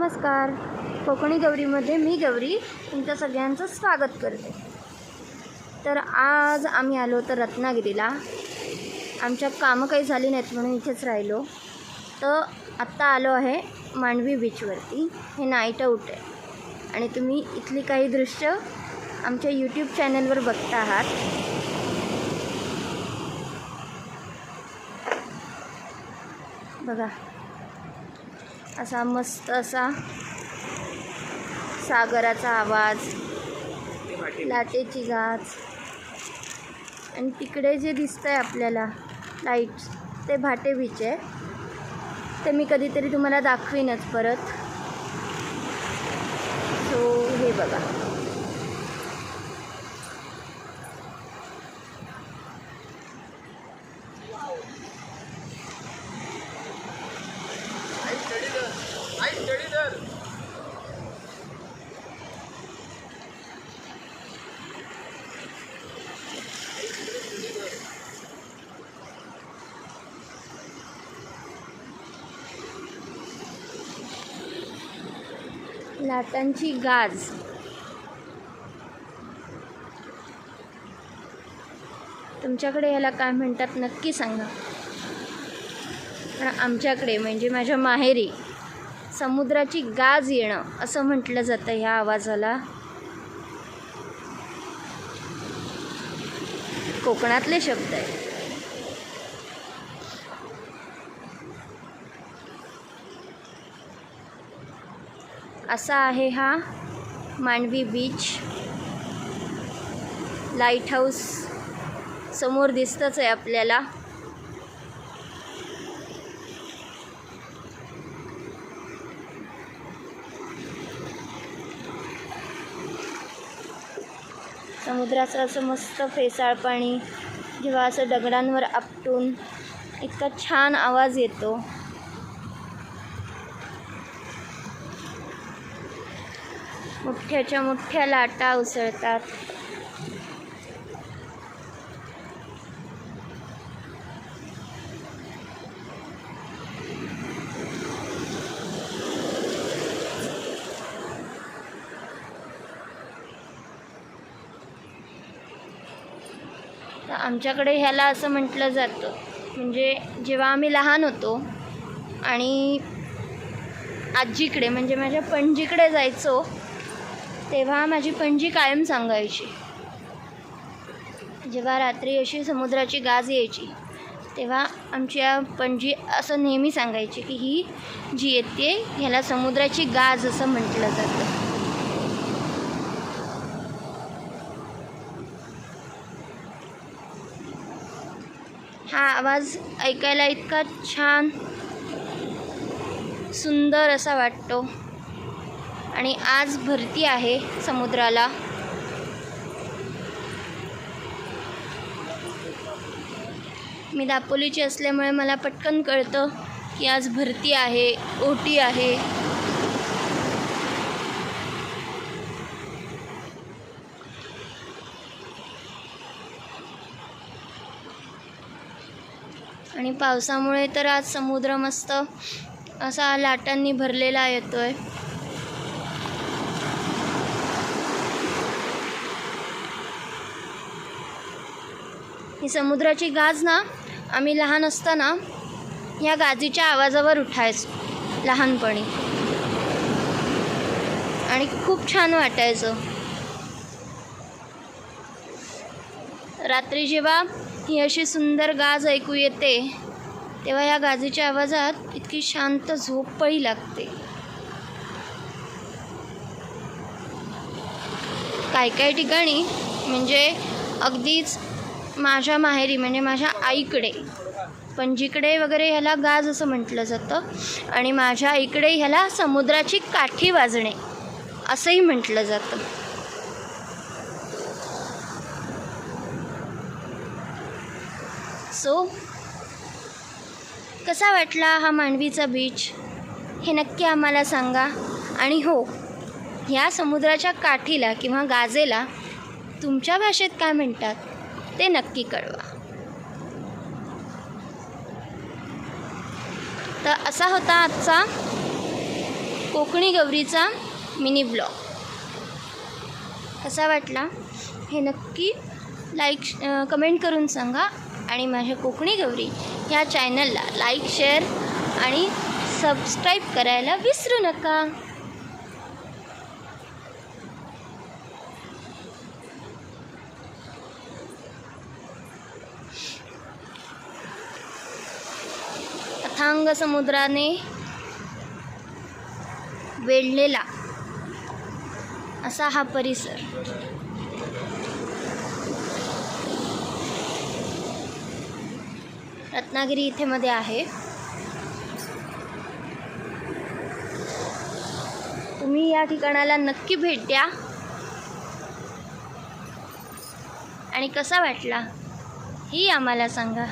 नमस्कार. कोकणी गौरीमध्ये मी गौरी तुमच्या सगळ्यांचं स्वागत करते. तर आज आम्ही आलो तर रत्नागिरीला. आमच्या कामं काही झाली नाहीत म्हणून इथेच राहिलो. तर आत्ता आलो आहे मांडवी बीचवरती. हे नाईट आऊट आहे. आणि तुम्ही इथली काही दृश्य आमच्या यूट्यूब चॅनलवर बघता आहात. बघा. असा मस्त असा सागराचा आवाज लाटेची गाज. आणि तिकडे जे दिसतंय आपल्याला लाईट्स ते भाटे बीच आहे. ते मी कधीतरी तुम्हाला दाखवीनच परत. सो हे बघा. लाटांची गाज. तुमच्याकडे याला काय म्हणतात नक्की सांगा. पण आमच्याकडे म्हणजे माझ्या माहेरी समुद्राची गाज येणं असं म्हटलं जातं ह्या आवाजाला. कोकणातले शब्द आहे असा आहे हा मांडवी बीच लाइट हाऊस समोर दिसतंच आहे आपल्याला. समुद्राचं असं मस्त फेसाळ पाणी जेव्हा असं दगडांवर आपटून इतका छान आवाज येतो. मोठ्याच्या मोठ्या लाटा उसळतात. तर आमच्याकडे ह्याला असं म्हटलं जातं. म्हणजे जेव्हा आम्ही लहान होतो आणि आजीकडे म्हणजे माझ्या पणजीकडे जायचो तेव्हा माझी पणजी कायम सांगायची. जेव्हा रात्री अशी समुद्राची गाज यायची तेव्हा आमच्या पणजी असं नेहमी सांगायची की ही जी येते ह्याला समुद्राची गाज असं म्हटलं जातं. हा आवाज ऐकायला इतका छान सुंदर असा वाटतो. आणि आज भरती आहे समुद्राला. मी दापोलीची असल्यामुळे मला पटकन कळतं की आज भरती आहे ओटी आहे. आणि पावसामुळे तर आज समुद्र मस्त असा लाटांनी भरलेला येतो आहे ही समुद्राची गाज ना आम्ही लहान असताना ह्या गाजीच्या आवाजावर उठायचो लहानपणी. आणि खूप छान वाटायचं. रात्री जेव्हा ही अशी सुंदर गाज ऐकू येते तेव्हा या गाजीच्या आवाजात इतकी शांत झोपही लागते. काही काही ठिकाणी म्हणजे अगदीच माझ्या माहेरी म्हणजे माझ्या आईकडे पणजीकडे वगैरे ह्याला गाज असं म्हटलं जातं आणि माझ्या आईकडे ह्याला समुद्राची काठी वाजणे असंही म्हटलं जातं. सो कसा वाटला हा मांडवीचा बीच? हे नक्की आम्हाला सांगा. आणि हो ह्या समुद्राच्या काठीला किंवा गाजेला तुमच्या भाषेत काय म्हणतात ते नक्की कळवा. तर असा होता आजचा कोकणी गौरीचा मिनी ब्लॉग. कसा वाटला हे नक्की लाईक कमेंट करून सांगा. आणि माझ्या कोकणी गौरी ह्या चॅनलला लाईक शेअर आणि सबस्क्राईब करायला विसरू नका. अथांग समुद्राने वेढलेला असा हा परिसर. रत्नागिरी इथे मध्ये आहे. तुम्ही या ठिकाणाला नक्की भेट द्या. आणि कसा वाटला ही आम्हाला सांगा.